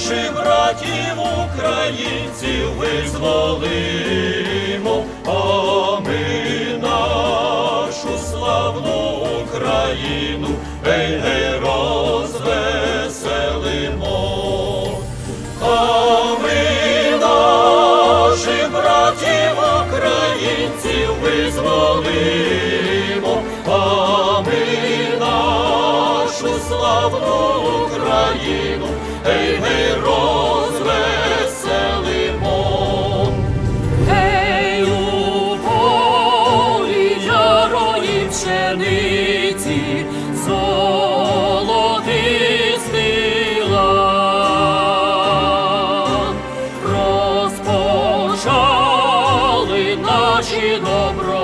Наших братів українців визволимо, а ми нашу славну Україну, гей, гей, розвеселимо. А ми наших братів українців визволимо, а ми нашу славну Україну, ти ми розвеселимо, Гей, у полі ярої наші добро.